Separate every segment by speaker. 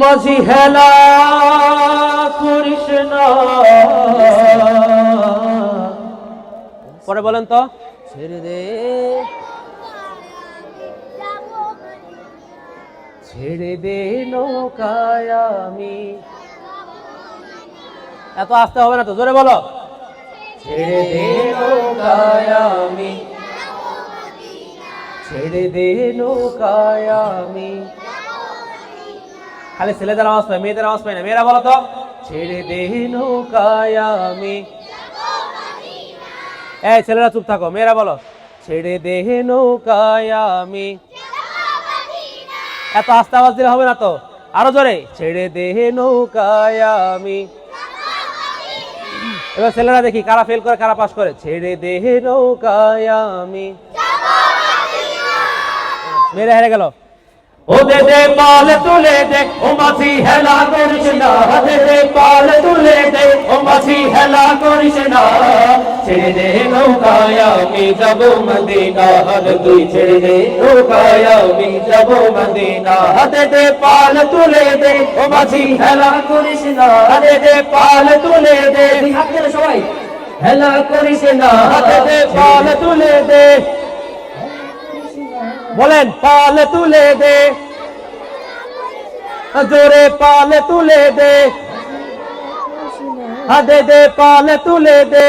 Speaker 1: মাঝি হেলা করিস না। পরে বলেন তো। ছেড়ে দে। ছেড়ে দে নৌকায় আমি। এত আসতে হবে না তো জোরে বলো। ছেড়ে দে নৌকায় আমি। ছেড়ে দে নৌকায় আমি। খালি ছেলেদের আওয়াজ পায়, মেয়েদের আওয়াজ পায় না। মেয়েরা বলো তো, ছেড়ে দে আমি। এই ছেলেরা চুপ থাকো, মেয়েরা বলো, ছেড়ে দে আমি। এত আস্তে আওয়াজ দিলে হবে না তো? আরও জোরে, ছেড়ে দে আমি। এবার ছেলেরা দেখি কারা ফেল করে, কারা পাস করে, ছেড়ে দে আমি। মেয়েরা হেরে গেল। ও দে দে পাল তুলে দে ও মাছি হেলা করিস না দে দে পাল তুলে দে ও মাছি হেলা করিস না ছেড়ে দে নৌকায় আমি যাব মদিনা হর তুই ছেড়ে দে নৌকায় আমি যাব মদিনা দে দে পাল তুলে দে ও মাছি হেলা করিস না দে দে পাল তুলে দে হাত ধরে সবাই হেলা করিস না দে দে পাল তুলে দে বলেন পাল তুলে দে। জোরে পাল তুলে দে। হাদে দে পাল তুলে দে।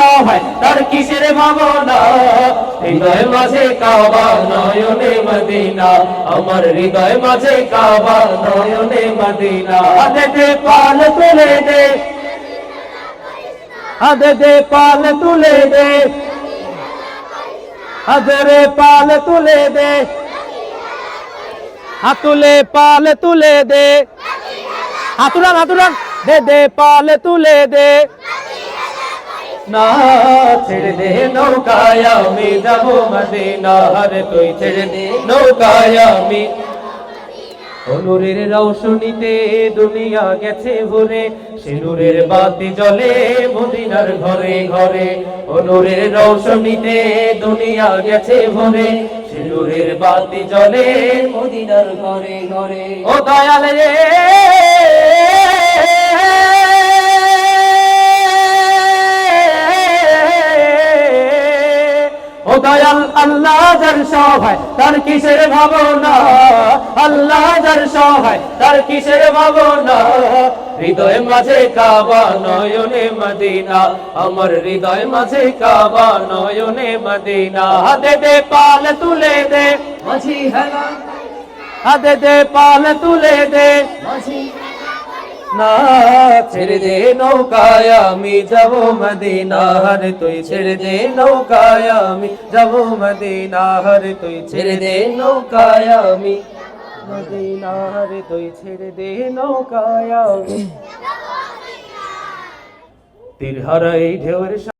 Speaker 1: যার সহায় তার কিসের ভাবনা? হৃদয় মাঝে কাবা, নয়নে মদিনা। আমার হৃদয় মাঝে কাবা, নয়নে মদিনা। হাতে দে পাল তুলে দে। হাতে দে পাল তুলে দে। হাজারে পাল তুলে দে। হাতুলে পাল তুলে দে। হাতুরান হাতুরান দে দে, পাল তুলে দে। না, ছেড়ে দে নৌকায় আমি যাব মদিনা। হরে তুই ছেড়ে দে নৌকায় আমি। অনুরের রৌশনীতে দুনিয়া গেছে ভরে, সিঁদুরের বাতি জ্বলে মদিনার ঘরে ঘরে। অনুরের রৌশনীতে দুনিয়া গেছে ভরে, সিঁদুরের বাতি জ্বলে মদিনার ঘরে ঘরে। ও দয়াল রে দয়াল আল্লাহ যার সহায় তার কিসের ভাবনা আল্লাহ যার সহায় তার কিসের ভাবনা হৃদয় মাঝে কাবা নয়নে মদিনা আমার হৃদয় মাঝে কাবা নয়নে মদিনা হাতে দে পাল তুলে দে
Speaker 2: মাঝি হেলা
Speaker 1: হাতে দে পাল তুলে দে
Speaker 2: মাঝি
Speaker 1: না ছেড়ে দে নৌকায় আমি যাব মদিনা হর তুই ছেড়ে দে নৌকায় আমি যাব মদিনা হর তুই ছেড়ে দে নৌকায় আমি মদিনা হর তুই ছেড়ে দে নৌকায় তীর হারাই ঢেউর